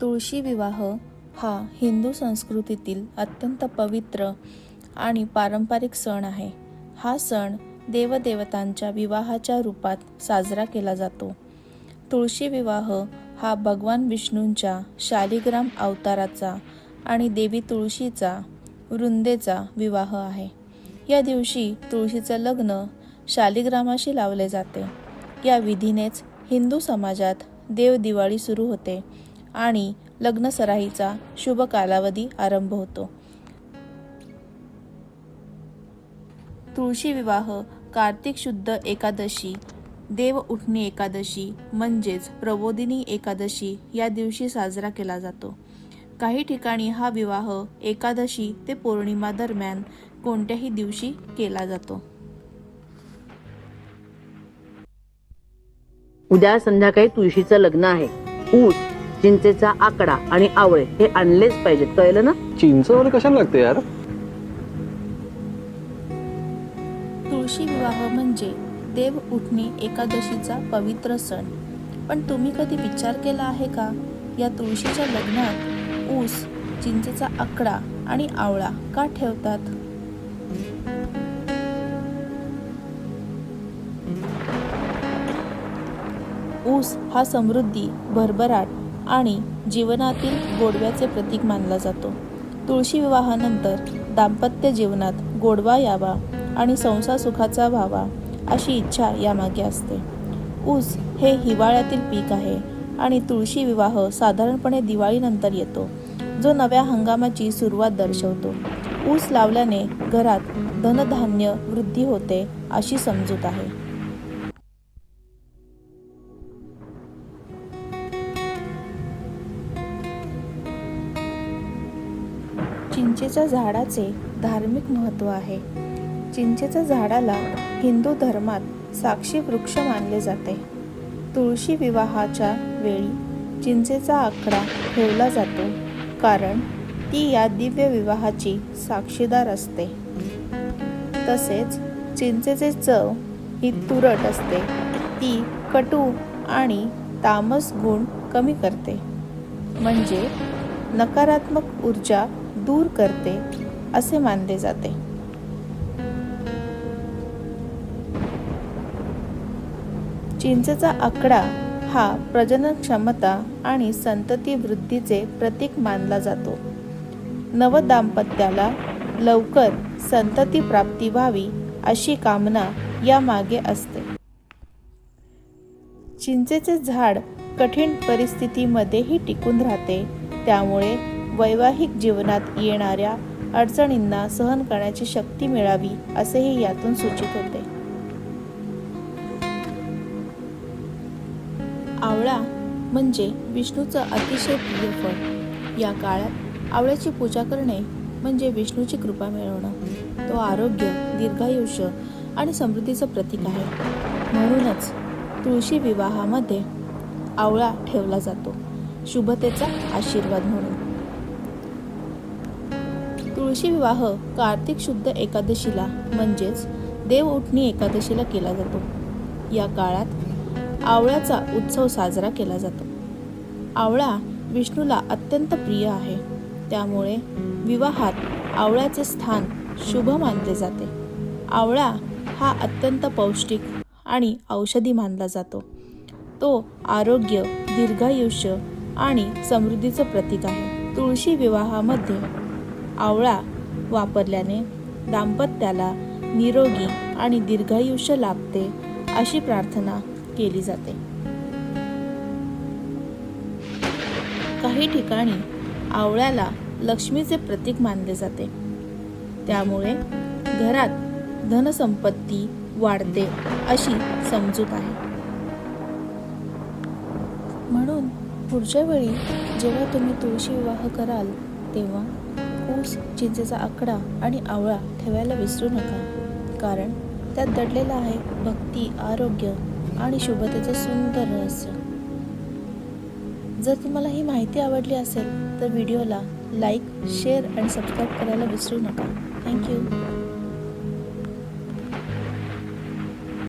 तुळशी विवाह हा हिंदू संस्कृतीतील अत्यंत पवित्र आणि पारंपरिक सण आहे. हा सण देवदेवतांच्या विवाहाच्या रूपात साजरा केला जातो. तुळशी विवाह हा भगवान विष्णूंच्या शालिग्राम अवताराचा आणि देवी तुळशीचा वृंदेचा विवाह आहे. या दिवशी तुळशीचं लग्न शालिग्रामाशी लावले जाते. या विधीनेच हिंदू समाजात देवदिवाळी सुरू होते. आणि लग्नसराईचा शुभ कालावधी आरंभ होतो. तुळशी विवाह कार्तिक शुद्ध एकादशी देव उठणी एकादशी म्हणजेच प्रबोधिनी एकादशी या दिवशी साजरा केला जातो. काही ठिकाणी हा विवाह एकादशी ते पौर्णिमा दरम्यान कोणत्याही दिवशी केला जातो. उद्या संध्याकाळी तुळशीचं लग्न आहे. ऊस चिंचेचा आकडा आणि आवळे हे आणलेच पाहिजेत. कळलं ना? चिंच वगैरे कशाला लागते यार? तुळशी विवाह म्हणजे देव उठणी एकादशीचा पवित्र सण. पण तुम्ही कधी विचार केला आहे का? या तुळशीच्या लग्नात ऊस चिंचेचा आकडा आणि आवळा का ठेवतात? ऊस हा समृद्धी भरभराट आणि जीवनातील गोडव्याचे प्रतीक मानला जातो. तुळशी विवाहानंतर दाम्पत्य जीवनात गोडवा यावा आणि संसार सुखाचा व्हावा अशी इच्छा यामागे असते. ऊस हे हिवाळ्यातील पीक आहे आणि तुळशी विवाह साधारणपणे दिवाळीनंतर येतो जो नव्या हंगामाची सुरुवात दर्शवतो. ऊस लावल्याने घरात धनधान्य वृद्धी होते अशी समजूत आहे. चिंचेच्या झाडाचे धार्मिक महत्त्व आहे. चिंचेच्या झाडाला हिंदू धर्मात साक्षी वृक्ष मानले जाते. तुळशी विवाहाच्या वेळी चिंचेचा आकडा ठेवला जातो कारण ती या दिव्य विवाहाची साक्षीदार असते. तसेच चिंचेचे चव ही तुरट असते. ती कटू आणि तामस गुण कमी करते. म्हणजे नकारात्मक ऊर्जा दूर करते असे मानले जाते. चिंचेचा आकडा हा प्रजनन क्षमता आणि संतती वृद्धीचे प्रतीक मानला जातो. नवदाम्पत्याला लवकर संतती प्राप्ती व्हावी अशी कामना यामागे असते. चिंचेचे झाड कठीण परिस्थितीमध्येही टिकून राहते त्यामुळे वैवाहिक जीवनात येणाऱ्या अडचणींना सहन करण्याची शक्ती मिळावी असेही यातून सूचित होते. आवळा म्हणजे विष्णूचं अतिशय प्रिय फळ. या काळात आवळ्याची पूजा करणे म्हणजे विष्णूची कृपा मिळवणं. तो आरोग्य दीर्घायुष्य आणि समृद्धीचं प्रतीक आहे. म्हणूनच तुळशी विवाहामध्ये आवळा ठेवला जातो. शुभतेचा आशीर्वाद म्हणून. तुळशी विवाह कार्तिक शुद्ध एकादशीला म्हणजेच देव उठणी एकादशीला केला जातो. या काळात आवळ्याचा उत्सव साजरा केला जातो. आवळा विष्णूला अत्यंत प्रिय आहे. त्यामुळे विवाहात आवळ्याचे स्थान शुभ मानले जाते. आवळा हा अत्यंत पौष्टिक आणि औषधी मानला जातो. तो आरोग्य दीर्घायुष्य आणि समृद्धीचं प्रतीक आहे. तुळशी विवाहामध्ये आवळा वापरल्याने दाम्पत्याला निरोगी आणि दीर्घायुष्य लाभते अशी प्रार्थना केली जाते. काही ठिकाणी आवळ्याला लक्ष्मीचे प्रतीक मानले जाते. त्यामुळे घरात धनसंपत्ती वाढते अशी समजूत आहे. म्हणून पुढच्या वेळी जेव्हा तुम्ही तुळशी विवाह कराल तेव्हा ऊस चिंचेचा आकडा आणि आवळा ठेवायला विसरू नका. कारण त्यात दडलेलं आहे भक्ती आरोग्य आणि शुभतेचं सुंदर रहस्य. जर तुम्हाला ही माहिती आवडली असेल तर व्हिडिओला लाईक शेअर आणि सबस्क्राईब करायला विसरू नका. थँक्यू.